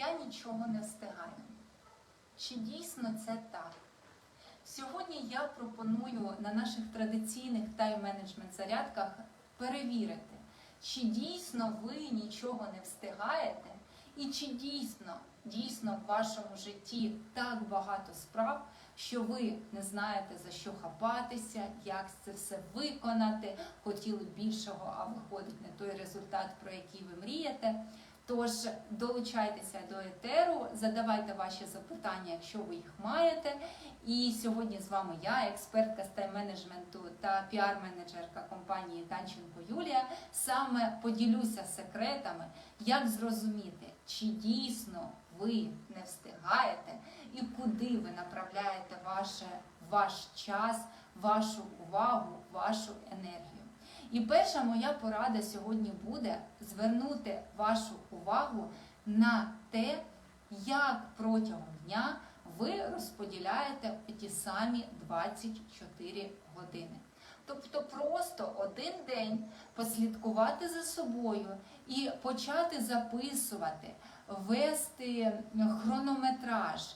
я нічого не встигаю. Чи дійсно це так? Сьогодні я пропоную на наших традиційних тайм-менеджмент зарядках перевірити, чи дійсно ви нічого не встигаєте, і чи дійсно, дійсно в вашому житті так багато справ, що ви не знаєте за що хапатися, як це все виконати, хотіли більшого, а виходить не той результат, про який ви мрієте. Тож долучайтеся до етеру, задавайте ваші запитання, якщо ви їх маєте. І сьогодні з вами я, експертка з тайм-менеджменту та піар-менеджерка компанії Танченко Юлія, саме поділюся секретами, як зрозуміти, чи дійсно ви не встигаєте і куди ви направляєте ваше, ваш час, вашу увагу, вашу енергію. І перша моя порада сьогодні буде звернути вашу увагу на те, як протягом дня ви розподіляєте ті самі 24 години. Тобто просто один день послідкувати за собою і почати записувати, вести хронометраж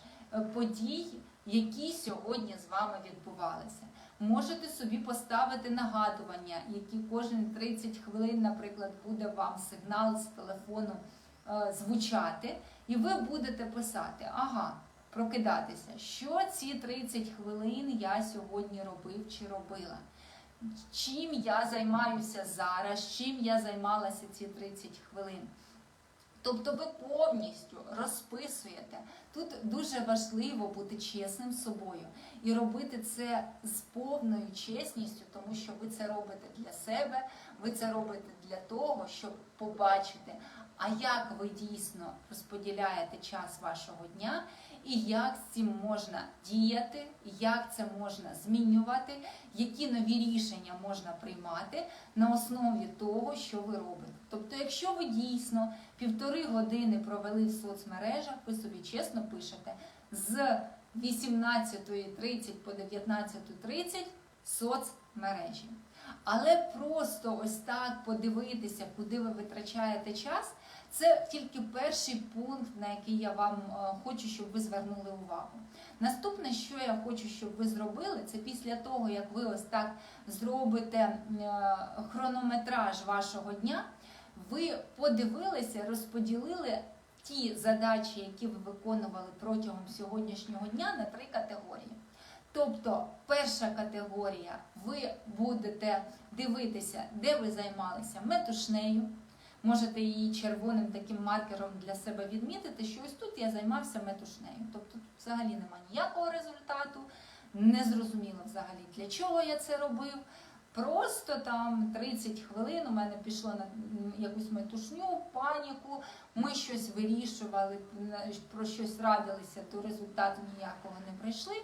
подій, які сьогодні з вами відбувалися. Можете собі поставити нагадування, які кожні 30 хвилин, наприклад, буде вам сигнал з телефону е, звучати, і ви будете писати, ага, прокидатися, що ці 30 хвилин я сьогодні робив чи робила. Чим я займаюся зараз, чим я займалася ці 30 хвилин. Тобто ви повністю розписуєте. Тут дуже важливо бути чесним з собою і робити це з повною чесністю, тому що ви це робите для себе, ви це робите для того, щоб побачити, а як ви дійсно розподіляєте час вашого дня, і як з цим можна діяти, як це можна змінювати, які нові рішення можна приймати на основі того, що ви робите. Тобто, якщо ви дійсно півтори години провели в соцмережах, ви собі чесно пишете з 18.30 по 19.30 соцмережі. Але просто ось так подивитися, куди ви витрачаєте час, це тільки перший пункт, на який я вам е, хочу, щоб ви звернули увагу. Наступне, що я хочу, щоб ви зробили, це після того, як ви ось так зробите е, хронометраж вашого дня, ви подивилися, розподілили ті задачі, які ви виконували протягом сьогоднішнього дня, на три категорії. Тобто, перша категорія, ви будете дивитися, де ви займалися метушнею. Можете її червоним таким маркером для себе відмітити, що ось тут я займався метушнею. Тобто тут взагалі немає ніякого результату, не зрозуміло взагалі, для чого я це робив. Просто там 30 хвилин у мене пішло на якусь метушню, паніку. Ми щось вирішували, про щось радилися, то результату ніякого не прийшли.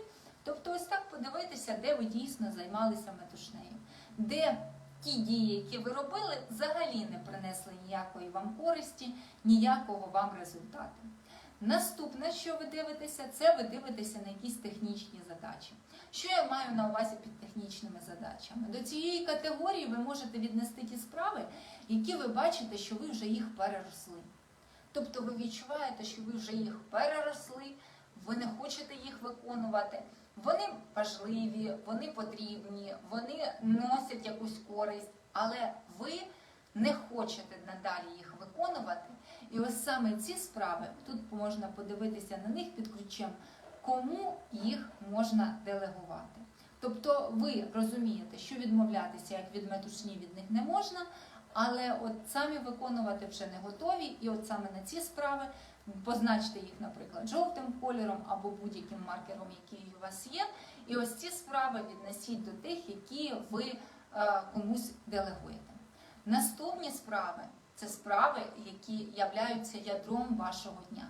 Тобто, ось так подивитися, де ви дійсно займалися метушнею, де ті дії, які ви робили, взагалі не принесли ніякої вам користі, ніякого вам результату. Наступне, що ви дивитеся, це ви дивитеся на якісь технічні задачі. Що я маю на увазі під технічними задачами? До цієї категорії ви можете віднести ті справи, які ви бачите, що ви вже їх переросли. Тобто ви відчуваєте, що ви вже їх переросли, ви не хочете їх виконувати. Вони важливі, вони потрібні, вони носять якусь користь, але ви не хочете надалі їх виконувати. І ось саме ці справи тут можна подивитися на них під ключем, кому їх можна делегувати. Тобто ви розумієте, що відмовлятися як від метушні від них не можна, але от самі виконувати вже не готові, і от саме на ці справи позначте їх, наприклад, жовтим кольором або будь-яким маркером, який у вас є. І ось ці справи віднесіть до тих, які ви е, комусь делегуєте. Наступні справи це справи, які являються ядром вашого дня.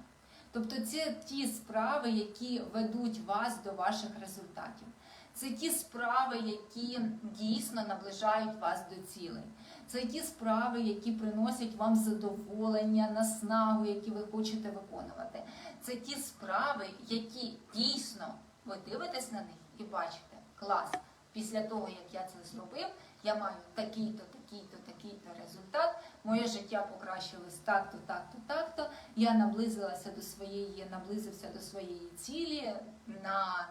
Тобто це ті справи, які ведуть вас до ваших результатів. Це ті справи, які дійсно наближають вас до цілей. Це ті справи, які приносять вам задоволення, наснагу, які ви хочете виконувати. Це ті справи, які дійсно ви дивитесь на них і бачите, клас. Після того, як я це зробив, я маю такий-то, такий-то, такий-то результат. моє життя покращилось так-то, так-то, так-то. Я наблизилася до своєї, наблизився до своєї цілі на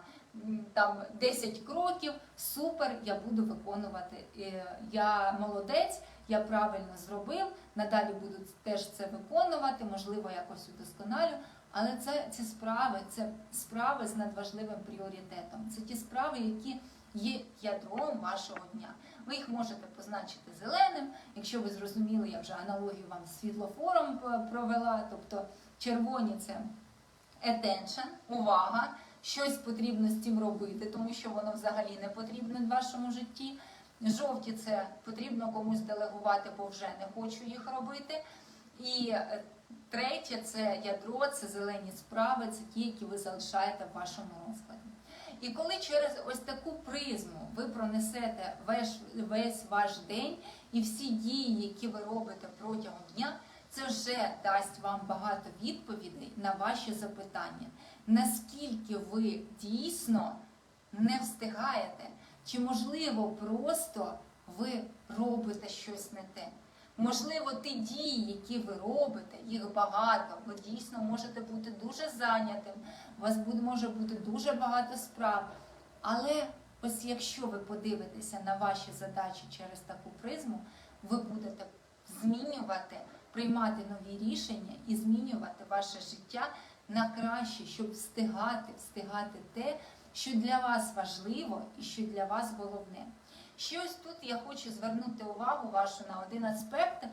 там 10 кроків. Супер, я буду виконувати. Е, Я молодець, я правильно зробив. Надалі буду теж це виконувати, можливо, якось удосконалю. Але це ці справи, це справи з надважливим пріоритетом. Це ті справи, які є ядром вашого дня. Ви їх можете позначити зеленим. Якщо ви зрозуміли, я вже аналогію вам з світлофором провела. Тобто червоні це attention, увага, щось потрібно з цим робити, тому що воно взагалі не потрібне в вашому житті. Жовті це потрібно комусь делегувати, бо вже не хочу їх робити. І е, третє це ядро, це зелені справи, це ті, які ви залишаєте в вашому розкладі. І коли через ось таку призму ви пронесете весь, весь ваш день і всі дії, які ви робите протягом дня, це вже дасть вам багато відповідей на ваші запитання. Наскільки ви дійсно не встигаєте, чи можливо просто ви робите щось не те? Можливо, ті дії, які ви робите, їх багато, ви дійсно можете бути дуже зайнятим, у вас може бути дуже багато справ. Але ось якщо ви подивитеся на ваші задачі через таку призму, ви будете змінювати, приймати нові рішення і змінювати ваше життя на краще, щоб встигати, встигати те, що для вас важливо і що для вас головне. Ще ось тут я хочу звернути увагу вашу на один аспект.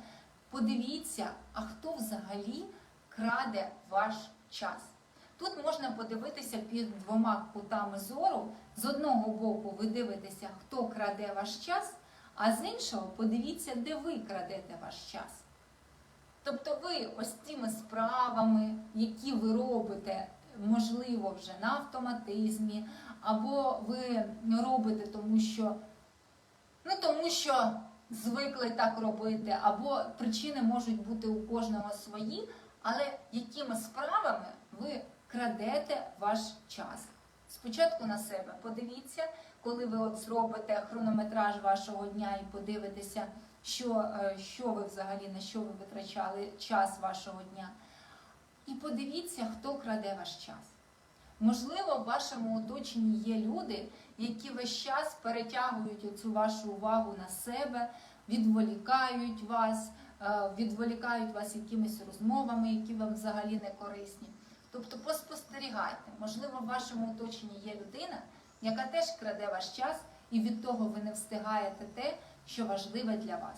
Подивіться, а хто взагалі краде ваш час. Тут можна подивитися під двома кутами зору. З одного боку, ви дивитеся, хто краде ваш час, а з іншого подивіться, де ви крадете ваш час. Тобто ви ось цими справами, які ви робите, можливо, вже на автоматизмі, або ви робите, тому що Ну тому що звикли так робити, або причини можуть бути у кожного свої, але якими справами ви крадете ваш час? Спочатку на себе подивіться, коли ви от зробите хронометраж вашого дня і подивитеся, що, е, що ви взагалі на що ви витрачали час вашого дня. І подивіться, хто краде ваш час. Можливо, в вашому оточенні є люди, які весь час перетягують оцю вашу увагу на себе, відволікають вас, е, відволікають вас якимись розмовами, які вам взагалі не корисні. Тобто поспостерігайте, можливо, в вашому оточенні є людина, яка теж краде ваш час, і від того ви не встигаєте те, що важливе для вас.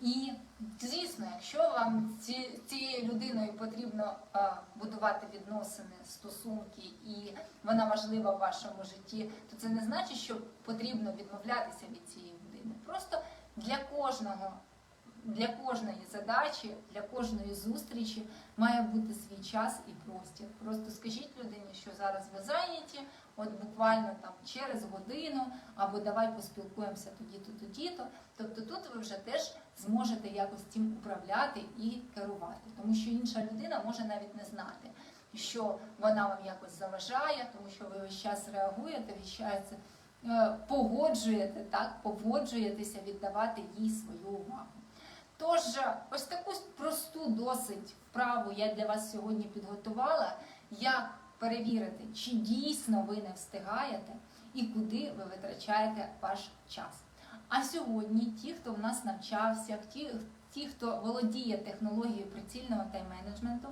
І звісно, якщо вам ці, цією людиною потрібно а, будувати відносини, стосунки, і вона важлива в вашому житті, то це не значить, що потрібно відмовлятися від цієї людини. Просто для кожного, для кожної задачі, для кожної зустрічі має бути свій час і простір. Просто скажіть людині, що зараз ви зайняті, от буквально там через годину, або давай поспілкуємося тоді-то, тоді-то. Тобто тут ви вже теж зможете якось цим управляти і керувати, тому що інша людина може навіть не знати, що вона вам якось заважає, тому що ви весь час реагуєте, весь час е, погоджуєте, так, погоджуєтеся віддавати їй свою увагу. Тож, ось таку просту досить вправу я для вас сьогодні підготувала, як перевірити, чи дійсно ви не встигаєте і куди ви витрачаєте ваш час. А сьогодні ті, хто в нас навчався, ті, ті хто володіє технологією прицільного тайм-менеджменту,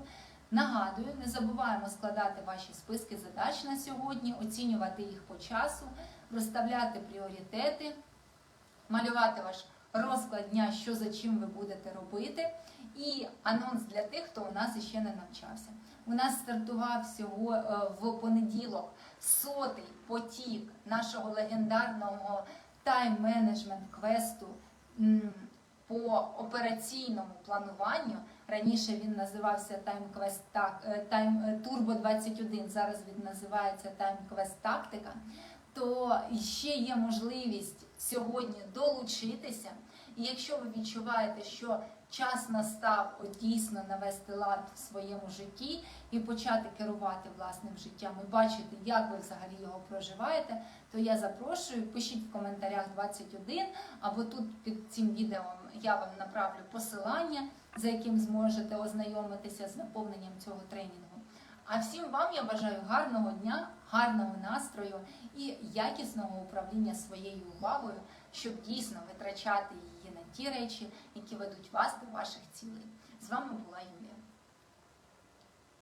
нагадую, не забуваємо складати ваші списки задач на сьогодні, оцінювати їх по часу, розставляти пріоритети, малювати ваш розклад дня, що за чим ви будете робити. І анонс для тих, хто у нас іще не навчався. У нас стартував всього е, в понеділок сотий потік нашого легендарного тайм-менеджмент квесту по операційному плануванню. Раніше він називався е, Time е, 21, зараз він називається Quest Тактика. То ще є можливість сьогодні долучитися. І якщо ви відчуваєте, що час настав от дійсно навести лад в своєму житті і почати керувати власним життям і бачити, як ви взагалі його проживаєте, то я запрошую, пишіть в коментарях 21 або тут під цим відео я вам направлю посилання, за яким зможете ознайомитися з наповненням цього тренінгу. А всім вам я бажаю гарного дня, гарного настрою і якісного управління своєю увагою, щоб дійсно витрачати її ті речі, які ведуть вас до ваших цілей. З вами була Юлія.